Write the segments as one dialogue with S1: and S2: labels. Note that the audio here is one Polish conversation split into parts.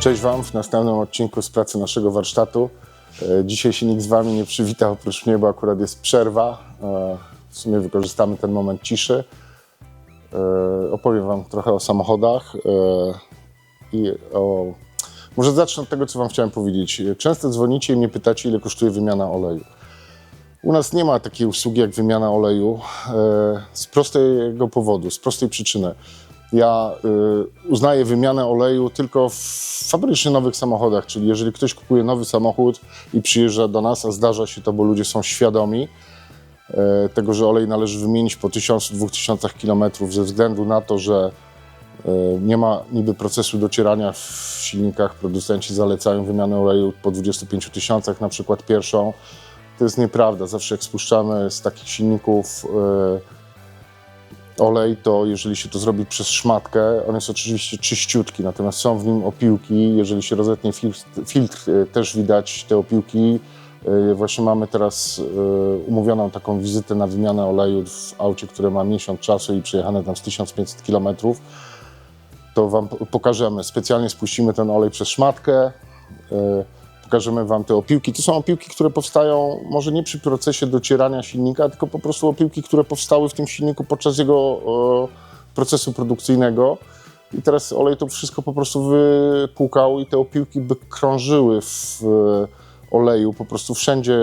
S1: Cześć Wam w następnym odcinku z pracy naszego warsztatu. E, Dzisiaj się nikt z Wami nie przywita oprócz mnie, bo akurat jest przerwa. E, W sumie wykorzystamy ten moment ciszy. E, Opowiem Wam trochę o samochodach i o... Może zacznę od tego, co Wam chciałem powiedzieć. Często dzwonicie i mnie pytacie, ile kosztuje wymiana oleju. U nas nie ma takiej usługi jak wymiana oleju z prostego powodu, z prostej przyczyny. Ja y, uznaję wymianę oleju tylko w fabrycznie nowych samochodach, czyli jeżeli ktoś kupuje nowy samochód i przyjeżdża do nas, a zdarza się to, bo ludzie są świadomi e, tego, że olej należy wymienić po 1000-2000 km ze względu na to, że e, nie ma niby procesu docierania w silnikach. Producenci zalecają wymianę oleju po 25 tysiącach, na przykład pierwszą. To jest nieprawda. Zawsze jak spuszczamy z takich silników e, olej, to jeżeli się to zrobi przez szmatkę, on jest oczywiście czyściutki, natomiast są w nim opiłki. Jeżeli się rozetnie filtr, filtr e, też widać te opiłki. E, Właśnie mamy teraz e, umówioną taką wizytę na wymianę oleju w aucie, które ma miesiąc czasu i przejechane tam z 1500 kilometrów to Wam po- pokażemy. Specjalnie spuścimy ten olej przez szmatkę, pokażemy Wam te opiłki. To są opiłki, które powstają może nie przy procesie docierania silnika, tylko po prostu opiłki, które powstały w tym silniku podczas jego e, procesu produkcyjnego. I teraz olej to wszystko po prostu wypłukał i te opiłki by krążyły w e, oleju, po prostu wszędzie,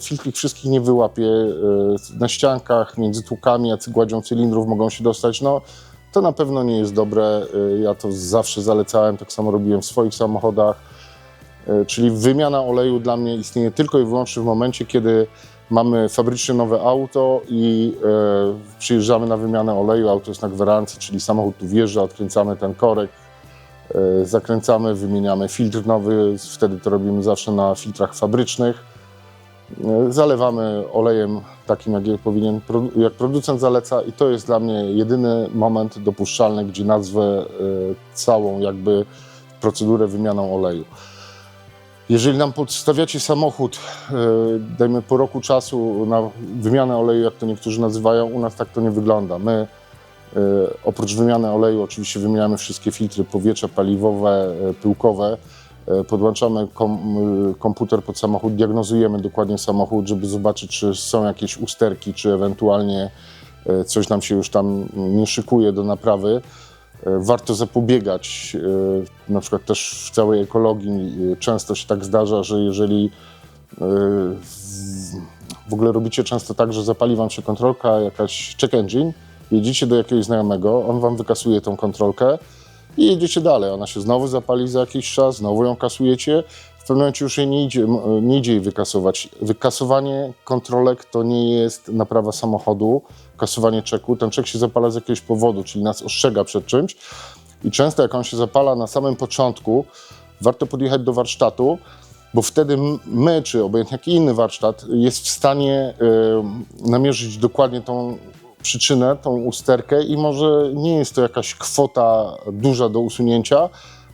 S1: filtr ich wszystkich nie wyłapie, e, na ściankach, między tłukami, a gładzią cylindrów mogą się dostać. No, to na pewno nie jest dobre. Y, Ja to zawsze zalecałem, tak samo robiłem w swoich samochodach. Y, Czyli wymiana oleju dla mnie istnieje tylko i wyłącznie w momencie, kiedy mamy fabrycznie nowe auto i e, przyjeżdżamy na wymianę oleju, auto jest na gwarancji, czyli samochód tu wjeżdża, odkręcamy ten korek, e, zakręcamy, wymieniamy filtr nowy, wtedy to robimy zawsze na filtrach fabrycznych. E, Zalewamy olejem takim, jak, powinien, jak producent zaleca i to jest dla mnie jedyny moment dopuszczalny, gdzie nazwę e, całą jakby procedurę wymianą oleju. Jeżeli nam podstawiacie samochód, e, dajmy po roku czasu na wymianę oleju, jak to niektórzy nazywają, u nas tak to nie wygląda. My e, oprócz wymiany oleju oczywiście wymieniamy wszystkie filtry powietrza paliwowe, e, pyłkowe, podłączamy kom, komputer pod samochód, diagnozujemy dokładnie samochód, żeby zobaczyć, czy są jakieś usterki, czy ewentualnie coś nam się już tam nie szykuje do naprawy. E, Warto zapobiegać, e, na przykład też w całej ekologii e, często się tak zdarza, że jeżeli w ogóle robicie często tak, że zapali wam się kontrolka, jakaś check engine, jedziecie do jakiegoś znajomego, on wam wykasuje tą kontrolkę, i jedziecie dalej. Ona się znowu zapali za jakiś czas, znowu ją kasujecie. W pewnym momencie już jej nie idzie, nie idzie jej wykasować. Wykasowanie kontrolek to nie jest naprawa samochodu, kasowanie czeku. Ten czek się zapala z jakiegoś powodu, czyli nas ostrzega przed czymś. I często jak on się zapala na samym początku, warto podjechać do warsztatu, bo wtedy my, czy obojętnie jaki inny warsztat, jest w stanie namierzyć dokładnie tą przyczynę, tą usterkę i może nie jest to jakaś kwota duża do usunięcia,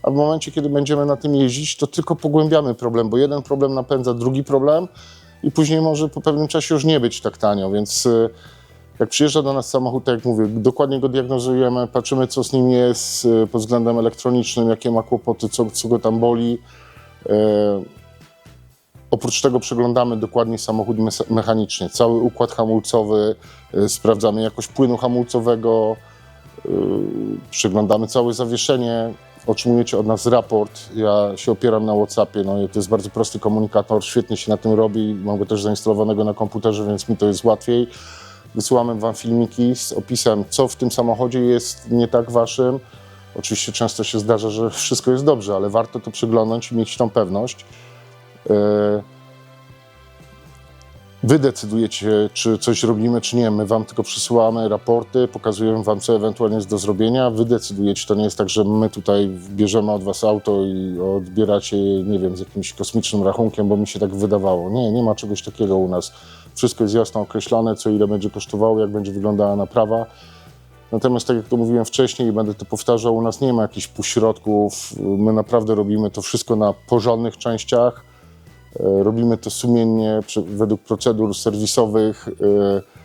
S1: a w momencie, kiedy będziemy na tym jeździć, to tylko pogłębiamy problem, bo jeden problem napędza drugi problem i później może po pewnym czasie już nie być tak tanio, więc y, jak przyjeżdża do nas samochód, tak jak mówię, dokładnie go diagnozujemy, patrzymy co z nim jest y, pod względem elektronicznym, jakie ma kłopoty, co, co go tam boli. Y, Oprócz tego przeglądamy dokładnie samochód mechanicznie, cały układ hamulcowy, sprawdzamy jakość płynu hamulcowego, przeglądamy całe zawieszenie, otrzymujecie od nas raport. Ja się opieram na WhatsAppie, no to jest bardzo prosty komunikator, świetnie się na tym robi, mam go też zainstalowanego na komputerze, więc mi to jest łatwiej. Wysyłamy Wam filmiki z opisem, co w tym samochodzie jest nie tak Waszym. Oczywiście często się zdarza, że wszystko jest dobrze, ale warto to przeglądać i mieć tą pewność. E, Wy decydujecie, czy coś robimy, czy nie. My wam tylko przysyłamy raporty, pokazujemy wam, co ewentualnie jest do zrobienia. Wy decydujecie. To nie jest tak, że my tutaj bierzemy od was auto i odbieracie je, nie wiem, z jakimś kosmicznym rachunkiem, bo mi się tak wydawało. Nie, nie ma czegoś takiego u nas. Wszystko jest jasno określone, co ile będzie kosztowało, jak będzie wyglądała naprawa. Natomiast tak jak to mówiłem wcześniej i będę to powtarzał, u nas nie ma jakichś półśrodków. My naprawdę robimy to wszystko na porządnych częściach. E, Robimy to sumiennie, według procedur serwisowych. e,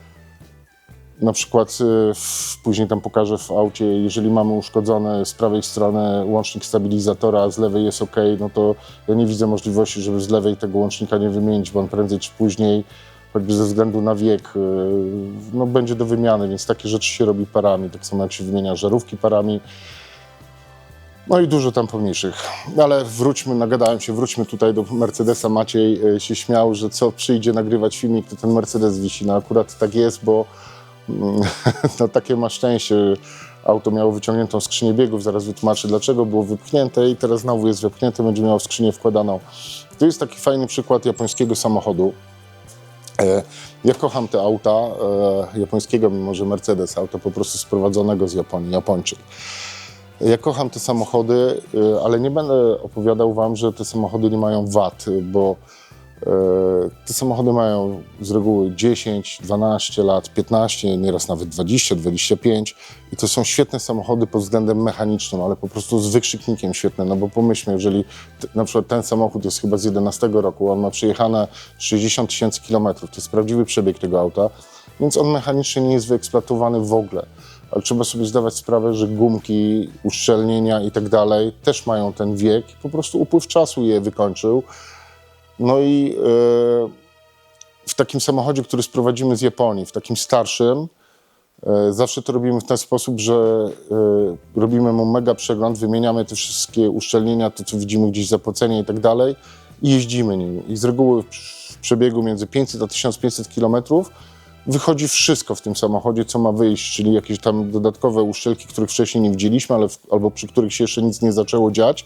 S1: Na przykład w, później tam pokażę w aucie, jeżeli mamy uszkodzony z prawej strony łącznik stabilizatora, a z lewej jest ok, no to ja nie widzę możliwości, żeby z lewej tego łącznika nie wymienić, bo on prędzej czy później, choćby ze względu na wiek, no będzie do wymiany, więc takie rzeczy się robi parami, tak samo jak się wymienia żarówki parami. No i dużo tam pomniejszych. Ale wróćmy, nagadałem się, wróćmy tutaj do Mercedesa. Maciej y, się śmiał, że co przyjdzie nagrywać filmik, to ten Mercedes wisi. No akurat tak jest, bo mm, no takie ma szczęście. Auto miało wyciągniętą skrzynię biegów, zaraz wytłumaczę dlaczego, było wypchnięte i teraz znowu jest wypchnięte, będzie miało skrzynię wkładaną. To jest taki fajny przykład japońskiego samochodu. E, Ja kocham te auta e, japońskiego, mimo że Mercedes, auto po prostu sprowadzonego z Japonii, Japończyk. Ja kocham te samochody, y, ale nie będę opowiadał Wam, że te samochody nie mają wad, bo y, te samochody mają z reguły 10, 12 lat, 15, nieraz nawet 20, 25 i to są świetne samochody pod względem mechanicznym, ale po prostu z wykrzyknikiem świetne, no bo pomyślmy, jeżeli na przykład ten samochód jest chyba z 11 roku, on ma przejechane 60 tysięcy kilometrów, to jest prawdziwy przebieg tego auta, więc on mechanicznie nie jest wyeksploatowany w ogóle ale trzeba sobie zdawać sprawę, że gumki, uszczelnienia i tak dalej też mają ten wiek po prostu upływ czasu je wykończył. No i e, w takim samochodzie, który sprowadzimy z Japonii, w takim starszym, e, zawsze to robimy w ten sposób, że e, robimy mu mega przegląd, wymieniamy te wszystkie uszczelnienia, to co widzimy gdzieś zapłacenie i tak dalej i jeździmy nim. I z reguły w przebiegu między 500 a 1500 kilometrów wychodzi wszystko w tym samochodzie, co ma wyjść, czyli jakieś tam dodatkowe uszczelki, których wcześniej nie widzieliśmy, ale w, albo przy których się jeszcze nic nie zaczęło dziać.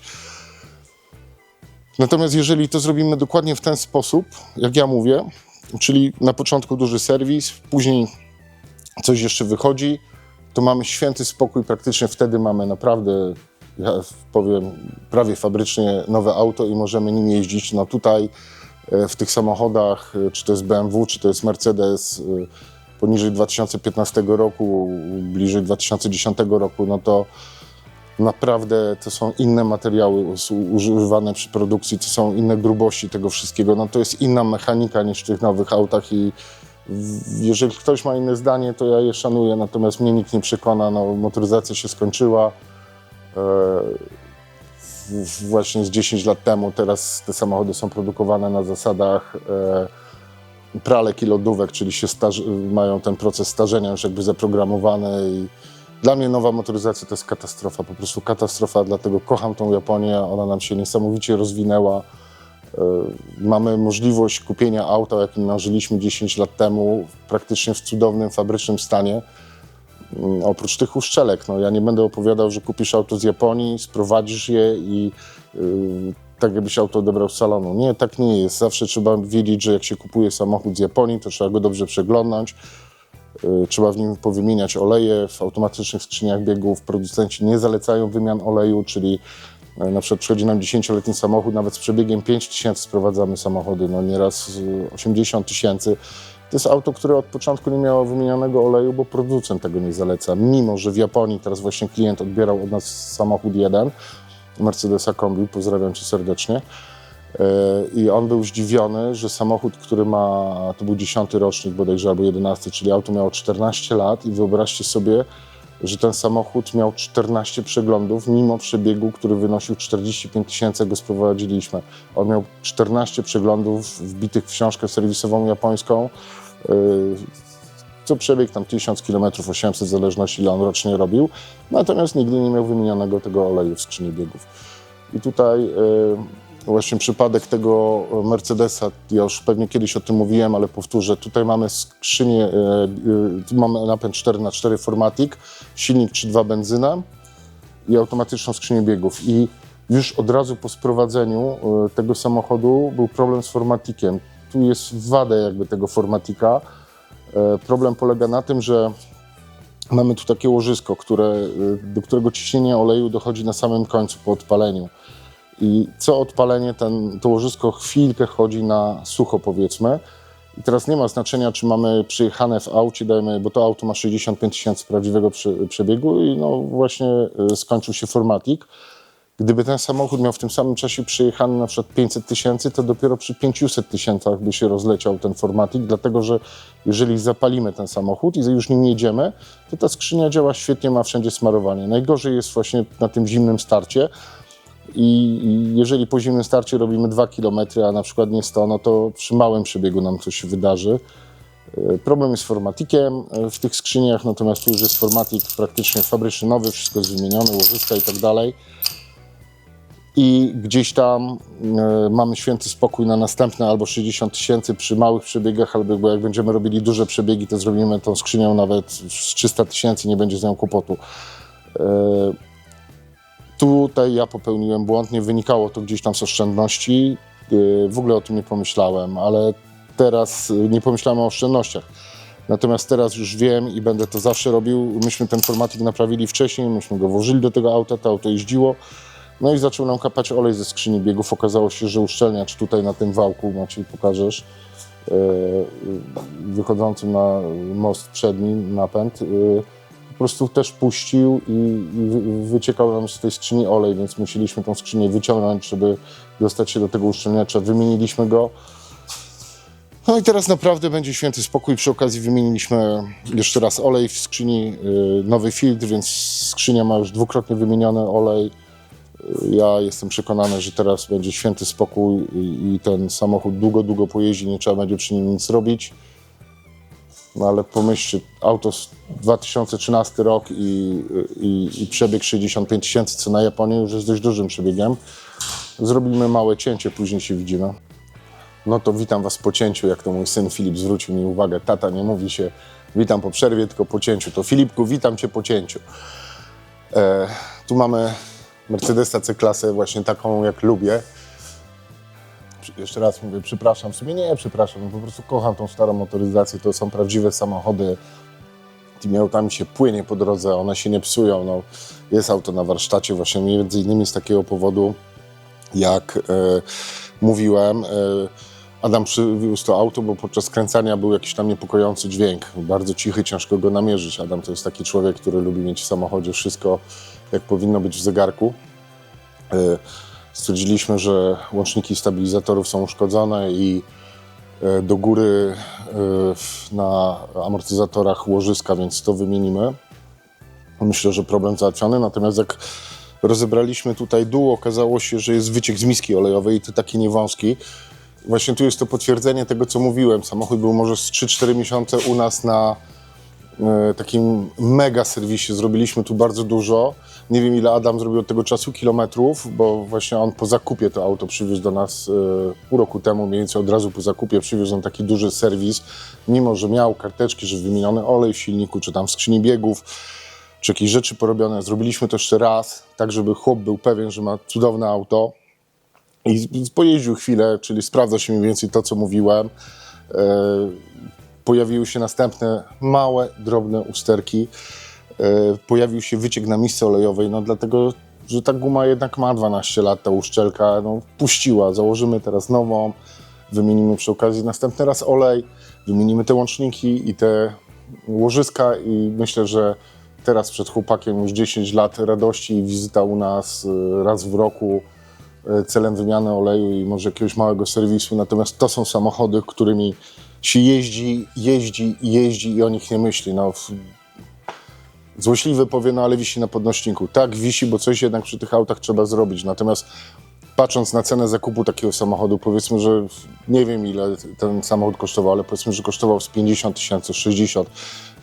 S1: Natomiast jeżeli to zrobimy dokładnie w ten sposób, jak ja mówię, czyli na początku duży serwis, później coś jeszcze wychodzi, to mamy święty spokój, praktycznie wtedy mamy naprawdę, ja powiem, prawie fabrycznie nowe auto i możemy nim jeździć. No tutaj w tych samochodach, e, czy to jest BMW, czy to jest Mercedes, e, poniżej 2015 roku, bliżej 2010 roku, no to naprawdę to są inne materiały używane przy produkcji, to są inne grubości tego wszystkiego. No to jest inna mechanika niż w tych nowych autach i jeżeli ktoś ma inne zdanie, to ja je szanuję, natomiast mnie nikt nie przekona, no motoryzacja się skończyła. Właśnie z 10 lat temu. Teraz te samochody są produkowane na zasadach e, pralek i lodówek, czyli się mają ten proces starzenia już jakby zaprogramowany. I dla mnie nowa motoryzacja to jest katastrofa, po prostu katastrofa, dlatego kocham tą Japonię. Ona nam się niesamowicie rozwinęła. E, Mamy możliwość kupienia auta, jakim marzyliśmy 10 lat temu, praktycznie w cudownym, fabrycznym stanie. Mm, Oprócz tych uszczelek, no ja nie będę opowiadał, że kupisz auto z Japonii, sprowadzisz je i yy, tak jakbyś auto odebrał z salonu. Nie, tak nie jest. Zawsze trzeba wiedzieć, że jak się kupuje samochód z Japonii, to trzeba go dobrze przeglądnąć. Yy, Trzeba w nim powymieniać oleje. W automatycznych skrzyniach biegów producenci nie zalecają wymian oleju, czyli yy, na przykład przychodzi nam 10-letni samochód, nawet z przebiegiem 5 tysięcy sprowadzamy samochody, no nieraz yy, 80 tysięcy. To jest auto, które od początku nie miało wymienionego oleju, bo producent tego nie zaleca. Mimo, że w Japonii teraz właśnie klient odbierał od nas samochód jeden, Mercedesa Kombi, pozdrawiam cię serdecznie. Yy, I on był zdziwiony, że samochód, który ma, to był 10 rocznik bodajże, albo 11, czyli auto miało 14 lat i wyobraźcie sobie, że ten samochód miał 14 przeglądów, mimo przebiegu, który wynosił 45 tysięcy, go sprowadziliśmy. On miał 14 przeglądów wbitych w książkę serwisową japońską, yy, co przebieg tam 1000 km, 800, w zależności ile on rocznie robił. Natomiast nigdy nie miał wymienionego tego oleju w skrzyni biegów. I tutaj yy, właśnie przypadek tego Mercedesa, ja już pewnie kiedyś o tym mówiłem, ale powtórzę, tutaj mamy skrzynię, yy, tu mamy napęd 4x4 Formatic, silnik 3.2 benzyna i automatyczną skrzynię biegów. I już od razu po sprowadzeniu tego samochodu był problem z formatikiem. Tu jest wada jakby tego formatika. E, Problem polega na tym, że mamy tu takie łożysko, które, do którego ciśnienie oleju dochodzi na samym końcu po odpaleniu. I co odpalenie ten, to łożysko chwilkę chodzi na sucho powiedzmy. I teraz nie ma znaczenia, czy mamy przyjechane w aucie, dajmy, bo to auto ma 65 tysięcy prawdziwego prze, przebiegu i no właśnie y, skończył się formatik. Gdyby ten samochód miał w tym samym czasie przejechany na przykład 500 tysięcy, to dopiero przy 500 tysiącach by się rozleciał ten formatik, dlatego że jeżeli zapalimy ten samochód i już nim jedziemy, to ta skrzynia działa świetnie, ma wszędzie smarowanie. Najgorzej jest właśnie na tym zimnym starcie, i i jeżeli po zimnym starcie robimy 2 km, a na przykład nie 100, no to przy małym przebiegu nam coś wydarzy. E, Problem jest z formatikiem e, w tych skrzyniach, natomiast tu już jest formatik praktycznie fabryczny, nowy, wszystko jest wymienione, łożyska i tak dalej. I gdzieś tam e, mamy święty spokój na następne albo 60 tysięcy przy małych przebiegach, albo bo jak będziemy robili duże przebiegi, to zrobimy tą skrzynią nawet z 300 tysięcy, nie będzie z nią kłopotu. E, Tutaj ja popełniłem błąd, nie wynikało to gdzieś tam z oszczędności. Yy, W ogóle o tym nie pomyślałem, ale teraz yy, nie pomyślałem o oszczędnościach. Natomiast teraz już wiem i będę to zawsze robił. Myśmy ten formatik naprawili wcześniej, myśmy go włożyli do tego auta, to auto jeździło. No i zaczął nam kapać olej ze skrzyni biegów. Okazało się, że uszczelniacz tutaj na tym wałku, Maciej pokażesz, yy, wychodzącym na most przedni, napęd, po prostu też puścił i, i wy- wyciekał nam z tej skrzyni olej, więc musieliśmy tą skrzynię wyciągnąć, żeby dostać się do tego uszczelniacza. Wymieniliśmy go. No i teraz naprawdę będzie święty spokój. Przy okazji wymieniliśmy jeszcze raz olej w skrzyni, y, nowy filtr, więc skrzynia ma już dwukrotnie wymieniony olej. Y, Ja jestem przekonany, że teraz będzie święty spokój i ten samochód długo, długo pojeździ, nie trzeba będzie przy nim nic robić. No ale pomyślcie, auto z 2013 rok i, i, i przebieg 65 tysięcy, co na Japonię już jest dość dużym przebiegiem. Zrobimy małe cięcie, później się widzimy. No to witam Was po cięciu, jak to mój syn Filip zwrócił mi uwagę. Tata nie mówi się witam po przerwie, tylko po cięciu. To Filipku, witam Cię po cięciu. E, tu mamy Mercedesa C-klasę, właśnie taką jak lubię. Jeszcze raz mówię, przepraszam, w sumie nie przepraszam, no po prostu kocham tą starą motoryzację, to są prawdziwe samochody. Tymi autami się płynie po drodze, one się nie psują. No, jest auto na warsztacie właśnie między innymi z takiego powodu, jak e, mówiłem, e, Adam przywiózł to auto, bo podczas skręcania był jakiś tam niepokojący dźwięk. Bardzo cichy, ciężko go namierzyć. Adam to jest taki człowiek, który lubi mieć w samochodzie wszystko, jak powinno być w zegarku. E, Stwierdziliśmy, że łączniki stabilizatorów są uszkodzone i e, do góry e, na amortyzatorach łożyska, więc to wymienimy. Myślę, że problem załatwiony. Natomiast jak rozebraliśmy tutaj dół, okazało się, że jest wyciek z miski olejowej i to taki niewąski. Właśnie tu jest to potwierdzenie tego, co mówiłem. Samochód był może z 3-4 miesiące u nas na takim mega serwisie. Zrobiliśmy tu bardzo dużo. Nie wiem, ile Adam zrobił od tego czasu kilometrów, bo właśnie on po zakupie to auto przywiózł do nas e, pół roku temu, mniej więcej od razu po zakupie przywiózł on taki duży serwis, mimo że miał karteczki, że wymieniony olej w silniku, czy tam w skrzyni biegów, czy jakieś rzeczy porobione. Zrobiliśmy to jeszcze raz, tak żeby chłop był pewien, że ma cudowne auto. I pojeździł chwilę, czyli sprawdza się mniej więcej to, co mówiłem. Pojawiły się następne małe, drobne usterki. E, pojawił się wyciek na misce olejowej, no dlatego, że ta guma jednak ma 12 lat, ta uszczelka, no puściła. Założymy teraz nową, wymienimy przy okazji następny raz olej, wymienimy te łączniki i te łożyska i myślę, że teraz przed chłopakiem już 10 lat radości i wizyta u nas e, raz w roku e, celem wymiany oleju i może jakiegoś małego serwisu. Natomiast to są samochody, którymi się jeździ, jeździ, jeździ i o nich nie myśli. No, w- złośliwy powie, no ale wisi na podnośniku. Tak, wisi, bo coś jednak przy tych autach trzeba zrobić. Natomiast patrząc na cenę zakupu takiego samochodu, powiedzmy, że nie wiem ile ten samochód kosztował, ale powiedzmy, że kosztował z 50 tysięcy, 60.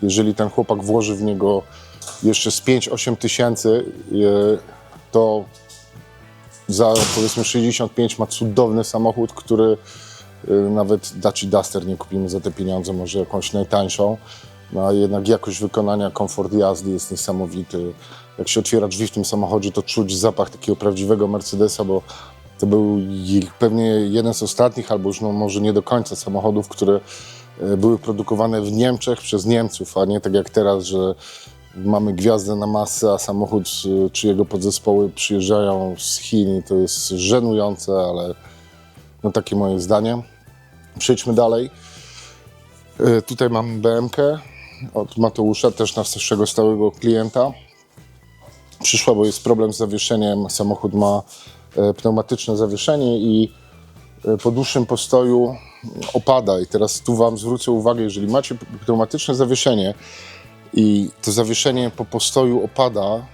S1: Jeżeli ten chłopak włoży w niego jeszcze z 5-8 tysięcy, e, to za powiedzmy 65 ma cudowny samochód, który nawet Daci Duster nie kupimy za te pieniądze, może jakąś najtańszą. No a jednak jakość wykonania, komfort jazdy jest niesamowity. Jak się otwiera drzwi w tym samochodzie, to czuć zapach takiego prawdziwego Mercedesa, bo to był pewnie jeden z ostatnich, albo już no może nie do końca samochodów, które y, były produkowane w Niemczech przez Niemców, a nie tak jak teraz, że mamy gwiazdę na masę, a samochód y, czy jego podzespoły przyjeżdżają z Chin to jest żenujące, ale no takie moje zdanie. Przejdźmy dalej. Y, Tutaj mam BMK od Mateusza, też naszego stałego klienta. przyszła, bo jest problem z zawieszeniem. Samochód ma e, pneumatyczne zawieszenie i e, po dłuższym postoju opada. I teraz tu Wam zwrócę uwagę, jeżeli macie pneumatyczne zawieszenie i to zawieszenie po postoju opada,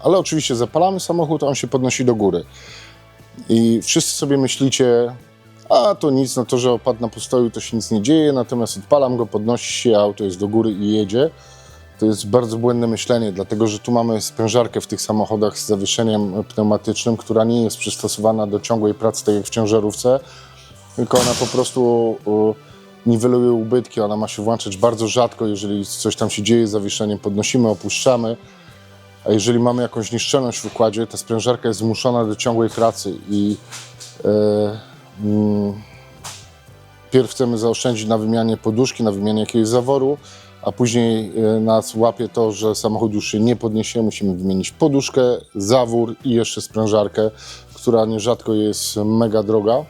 S1: ale oczywiście zapalamy samochód, a on się podnosi do góry. I wszyscy sobie myślicie, a to nic, no to, że opadł na postoju, to się nic nie dzieje, natomiast odpalam go, podnosi się, auto jest do góry i jedzie. To jest bardzo błędne myślenie, dlatego że tu mamy sprężarkę w tych samochodach z zawieszeniem pneumatycznym, która nie jest przystosowana do ciągłej pracy, tak jak w ciężarówce, tylko ona po prostu niweluje ubytki, ona ma się włączać bardzo rzadko, jeżeli coś tam się dzieje z zawieszeniem, podnosimy, opuszczamy, a jeżeli mamy jakąś niszczelność w układzie, ta sprężarka jest zmuszona do ciągłej pracy i mm, pierw chcemy zaoszczędzić na wymianie poduszki, na wymianie jakiegoś zaworu, a później e, nas łapie to, że samochód już się nie podniesie, musimy wymienić poduszkę, zawór i jeszcze sprężarkę, która nierzadko jest mega droga.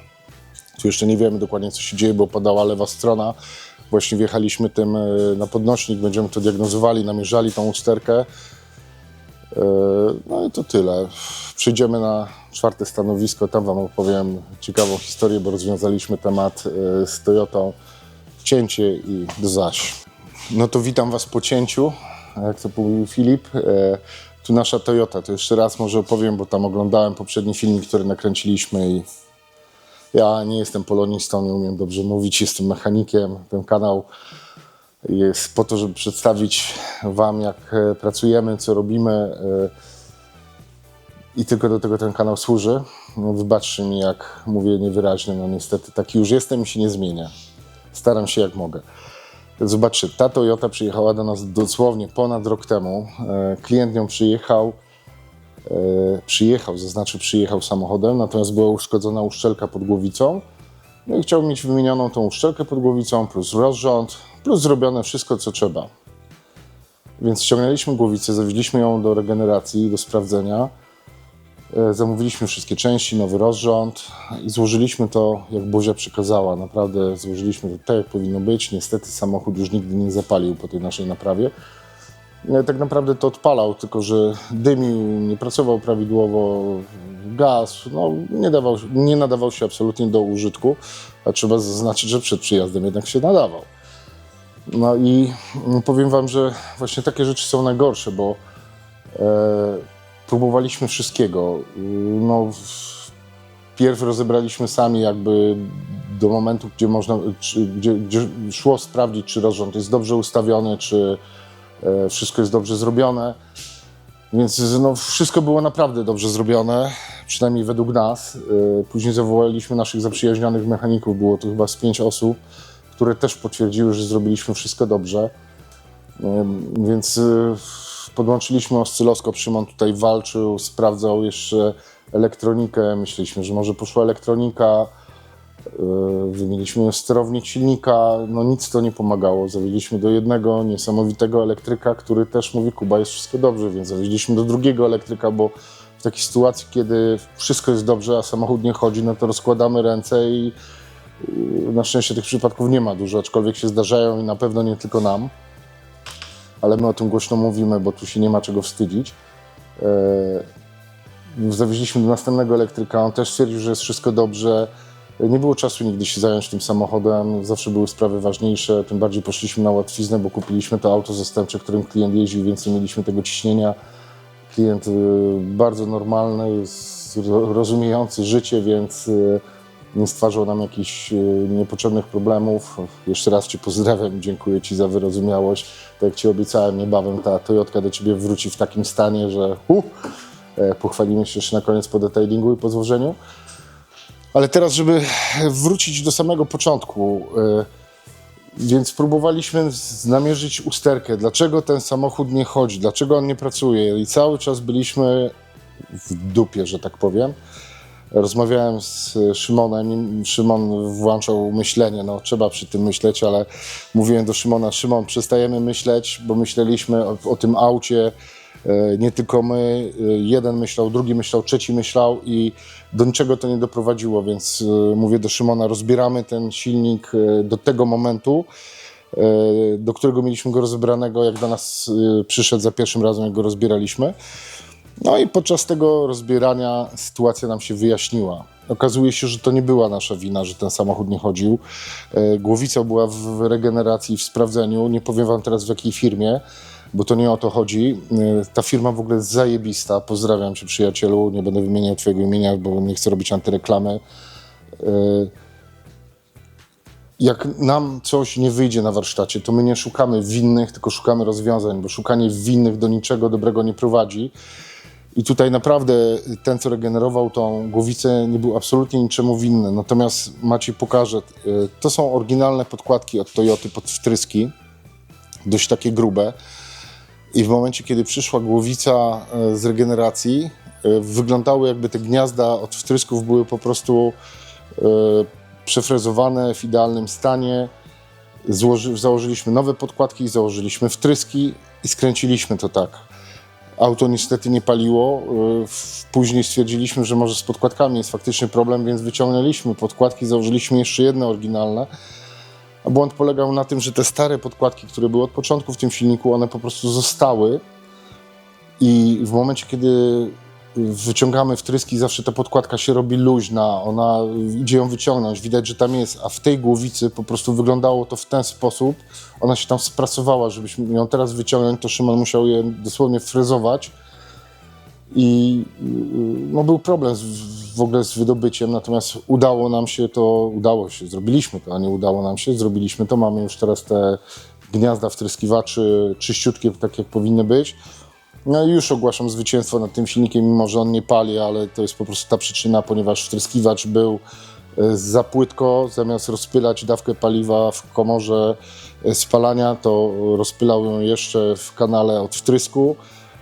S1: Tu jeszcze nie wiemy dokładnie, co się dzieje, bo padała lewa strona. Właśnie wjechaliśmy tym e, na podnośnik, będziemy to diagnozowali, namierzali tą usterkę. E, No i to tyle. Przejdziemy na czwarte stanowisko. Tam Wam opowiem ciekawą historię, bo rozwiązaliśmy temat e, z Toyotą. Cięcie i zaś. No to witam Was po cięciu, jak to mówił Filip. E, Tu nasza Toyota. To jeszcze raz może opowiem, bo tam oglądałem poprzedni filmik, który nakręciliśmy i ja nie jestem polonistą, nie umiem dobrze mówić, jestem mechanikiem. Ten kanał jest po to, żeby przedstawić Wam, jak e, pracujemy, co robimy e, i tylko do tego ten kanał służy. No, Wybaczcie mi, jak mówię niewyraźnie, no niestety taki już jestem i się nie zmienia. Staram się jak mogę. Zobaczcie, ta Toyota przyjechała do nas dosłownie ponad rok temu. E, Klient nią przyjechał, przyjechał, zaznaczy przyjechał samochodem, natomiast była uszkodzona uszczelka pod głowicą. No i chciał mieć wymienioną tą uszczelkę pod głowicą, plus rozrząd, plus zrobione wszystko, co trzeba. Więc ściągnęliśmy głowicę, zawieźliśmy ją do regeneracji, do sprawdzenia. E, Zamówiliśmy wszystkie części, nowy rozrząd i złożyliśmy to, jak Bozia przekazała. Naprawdę złożyliśmy to tak, jak powinno być. Niestety samochód już nigdy nie zapalił po tej naszej naprawie. E, Tak naprawdę to odpalał, tylko że dymił, nie pracował prawidłowo, gaz, no, nie, dawał, nie nadawał się absolutnie do użytku, a trzeba zaznaczyć, że przed przyjazdem jednak się nadawał. No i mm, powiem Wam, że właśnie takie rzeczy są najgorsze, bo e, próbowaliśmy wszystkiego. Y, No, pierw rozebraliśmy sami jakby do momentu, gdzie można, czy, gdzie, gdzie szło sprawdzić, czy rozrząd jest dobrze ustawiony, czy e, wszystko jest dobrze zrobione. Więc no, wszystko było naprawdę dobrze zrobione, przynajmniej według nas. Y, Później zawołaliśmy naszych zaprzyjaźnionych mechaników, było to chyba z pięć osób, które też potwierdziły, że zrobiliśmy wszystko dobrze. Więc y, podłączyliśmy oscyloskop, Szymon tutaj walczył, sprawdzał jeszcze elektronikę, myśleliśmy, że może poszła elektronika, y, wymieniliśmy sterownik silnika, no nic to nie pomagało. Zawieźliśmy do jednego niesamowitego elektryka, który też mówi, Kuba, jest wszystko dobrze, więc zawieźliśmy do drugiego elektryka, bo w takiej sytuacji, kiedy wszystko jest dobrze, a samochód nie chodzi, no to rozkładamy ręce i y, na szczęście tych przypadków nie ma dużo, aczkolwiek się zdarzają i na pewno nie tylko nam ale my o tym głośno mówimy, bo tu się nie ma czego wstydzić. E, Zawieźliśmy do następnego elektryka, on też stwierdził, że jest wszystko dobrze. Nie było czasu nigdy się zająć tym samochodem, zawsze były sprawy ważniejsze, tym bardziej poszliśmy na łatwiznę, bo kupiliśmy to auto zastępcze, którym klient jeździł, więc nie mieliśmy tego ciśnienia. Klient y, bardzo normalny, rozumiejący życie, więc y, nie stwarzał nam jakichś y, niepotrzebnych problemów. Jeszcze raz Cię pozdrawiam dziękuję Ci za wyrozumiałość. Tak jak Ci obiecałem, niebawem ta Toyotka do Ciebie wróci w takim stanie, że uh, pochwalimy się jeszcze na koniec po detailingu i po złożeniu. Ale teraz, żeby wrócić do samego początku, e, więc próbowaliśmy namierzyć usterkę. Dlaczego ten samochód nie chodzi? Dlaczego on nie pracuje? I cały czas byliśmy w dupie, że tak powiem. Rozmawiałem z Szymonem. Szymon włączał myślenie. No, trzeba przy tym myśleć, ale mówiłem do Szymona: Szymon, przestajemy myśleć, bo myśleliśmy o, o tym aucie. E, Nie tylko my, e, jeden myślał, drugi myślał, trzeci myślał i do niczego to nie doprowadziło, więc e, mówię do Szymona, rozbieramy ten silnik do tego momentu, do którego mieliśmy go rozebranego, jak do nas przyszedł za pierwszym razem, jak go rozbieraliśmy. No i podczas tego rozbierania sytuacja nam się wyjaśniła. Okazuje się, że to nie była nasza wina, że ten samochód nie chodził. Głowica była w regeneracji, w sprawdzeniu. Nie powiem wam teraz w jakiej firmie, bo to nie o to chodzi. E, Ta firma w ogóle jest zajebista. Pozdrawiam cię przyjacielu. Nie będę wymieniał twojego imienia, bo nie chcę robić antyreklamy. E, jak nam coś nie wyjdzie na warsztacie, to my nie szukamy winnych, tylko szukamy rozwiązań, bo szukanie winnych do niczego dobrego nie prowadzi. I tutaj naprawdę ten, co regenerował tą głowicę, nie był absolutnie niczemu winny. Natomiast Maciej pokaże, y, to są oryginalne podkładki od Toyoty pod wtryski, dość takie grube. I w momencie, kiedy przyszła głowica y, z regeneracji, y, wyglądały jakby te gniazda od wtrysków były po prostu y, przefrezowane w idealnym stanie. Złoży, założyliśmy nowe podkładki, założyliśmy wtryski i skręciliśmy to tak. Auto niestety nie paliło. Później stwierdziliśmy, że może z podkładkami jest faktycznie problem, więc wyciągnęliśmy podkładki, założyliśmy jeszcze jedne oryginalne. Błąd polegał na tym, że te stare podkładki, które były od początku w tym silniku, one po prostu zostały. I w momencie, kiedy wyciągamy wtryski, zawsze ta podkładka się robi luźna, ona idzie ją wyciągnąć, widać, że tam jest, a w tej głowicy po prostu wyglądało to w ten sposób, ona się tam sprasowała, żebyśmy ją teraz wyciągnąć, to Szymon musiał je dosłownie frezować. I yy, no, był problem z, w ogóle z wydobyciem, natomiast udało nam się to, udało się, zrobiliśmy to, a nie udało nam się, zrobiliśmy to, mamy już teraz te gniazda wtryskiwaczy czyściutkie, tak jak powinny być. No i już ogłaszam zwycięstwo nad tym silnikiem, mimo że on nie pali, ale to jest po prostu ta przyczyna, ponieważ wtryskiwacz był e, za płytko, zamiast rozpylać dawkę paliwa w komorze e, spalania, to rozpylał ją jeszcze w kanale od wtrysku.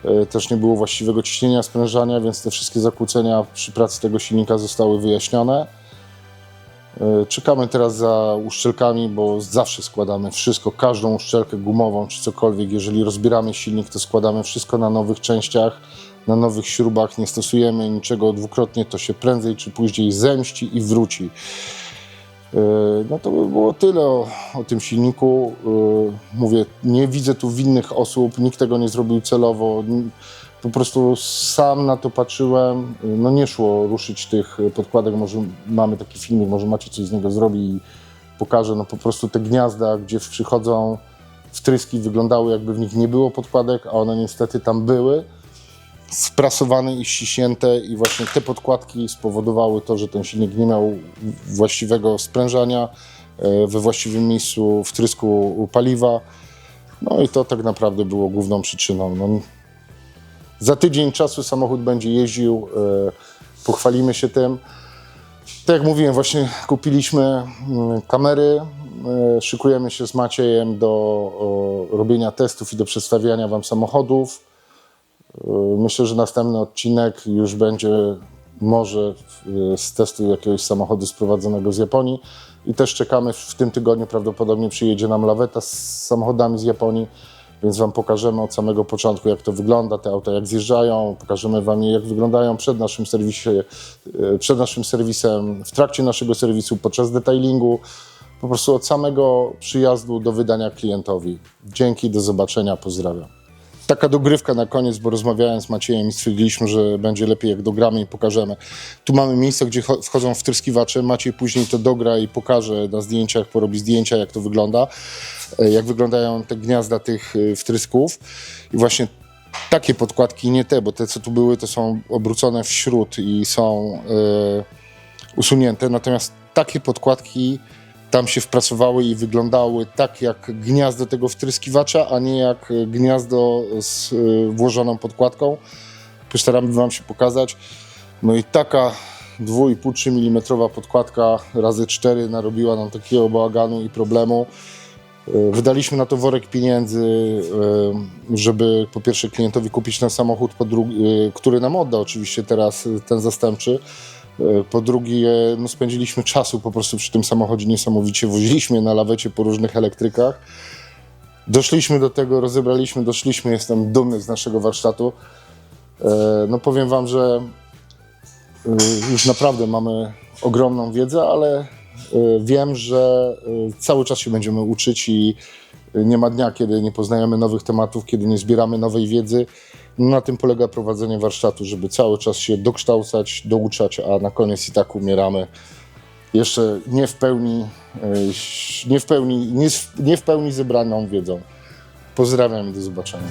S1: E, Też nie było właściwego ciśnienia sprężania, więc te wszystkie zakłócenia przy pracy tego silnika zostały wyjaśnione. E, Czekamy teraz za uszczelkami, bo zawsze składamy wszystko, każdą uszczelkę gumową czy cokolwiek. Jeżeli rozbieramy silnik, to składamy wszystko na nowych częściach, na nowych śrubach. Nie stosujemy niczego dwukrotnie, to się prędzej czy później zemści i wróci. E, No to by było tyle o, o tym silniku. E, Mówię, nie widzę tu winnych osób, nikt tego nie zrobił celowo. Po prostu sam na to patrzyłem. No nie szło ruszyć tych podkładek. Może mamy taki filmik, może macie coś z niego zrobi i pokażę. No po prostu te gniazda, gdzie przychodzą wtryski, wyglądały jakby w nich nie było podkładek, a one niestety tam były sprasowane i ściśnięte i właśnie te podkładki spowodowały to, że ten silnik nie miał właściwego sprężania e, we właściwym miejscu wtrysku paliwa. No i to tak naprawdę było główną przyczyną. No, za tydzień czasu samochód będzie jeździł, e, pochwalimy się tym. Tak jak mówiłem, właśnie kupiliśmy mm, kamery, e, szykujemy się z Maciejem do robienia testów i do przedstawiania Wam samochodów. Myślę, że następny odcinek już będzie może y, z testu jakiegoś samochodu sprowadzonego z Japonii i też czekamy w tym tygodniu prawdopodobnie przyjedzie nam laweta z samochodami z Japonii, więc Wam pokażemy od samego początku jak to wygląda, te auta jak zjeżdżają, pokażemy Wam je jak wyglądają przed naszym serwisie, y, przed naszym serwisem, w trakcie naszego serwisu, podczas detailingu, po prostu od samego przyjazdu do wydania klientowi. Dzięki, do zobaczenia, pozdrawiam. Taka dogrywka na koniec, bo rozmawiałem z Maciejem i stwierdziliśmy, że będzie lepiej jak dogramy i pokażemy. Tu mamy miejsce, gdzie cho- wchodzą wtryskiwacze. Maciej później to dogra i pokaże na zdjęciach, porobi zdjęcia, jak to wygląda, e, jak wyglądają te gniazda tych e, wtrysków. I właśnie takie podkładki, nie te, bo te, co tu były, to są obrócone w i są e, usunięte. Natomiast takie podkładki tam się wprasowały i wyglądały tak jak gniazdo tego wtryskiwacza, a nie jak e, gniazdo z y, włożoną podkładką. Postaramy Wam się pokazać. No i taka 2,5-3 mm podkładka razy 4 narobiła nam takiego bałaganu i problemu. Y, Wydaliśmy na to worek pieniędzy, y, żeby po pierwsze klientowi kupić ten samochód, który nam odda oczywiście teraz ten zastępczy. Y, Po drugie, no spędziliśmy czasu po prostu przy tym samochodzie niesamowicie. Woziliśmy na lawecie po różnych elektrykach. Doszliśmy do tego, rozebraliśmy, doszliśmy. Jestem dumny z naszego warsztatu. E, No powiem Wam, że już naprawdę mamy ogromną wiedzę, ale wiem, że cały czas się będziemy uczyć i nie ma dnia, kiedy nie poznajemy nowych tematów, kiedy nie zbieramy nowej wiedzy. Na tym polega prowadzenie warsztatu, żeby cały czas się dokształcać, douczać, a na koniec i tak umieramy jeszcze nie w pełni, e, nie w pełni, nie, w pełni zebraną wiedzą. Pozdrawiam i do zobaczenia.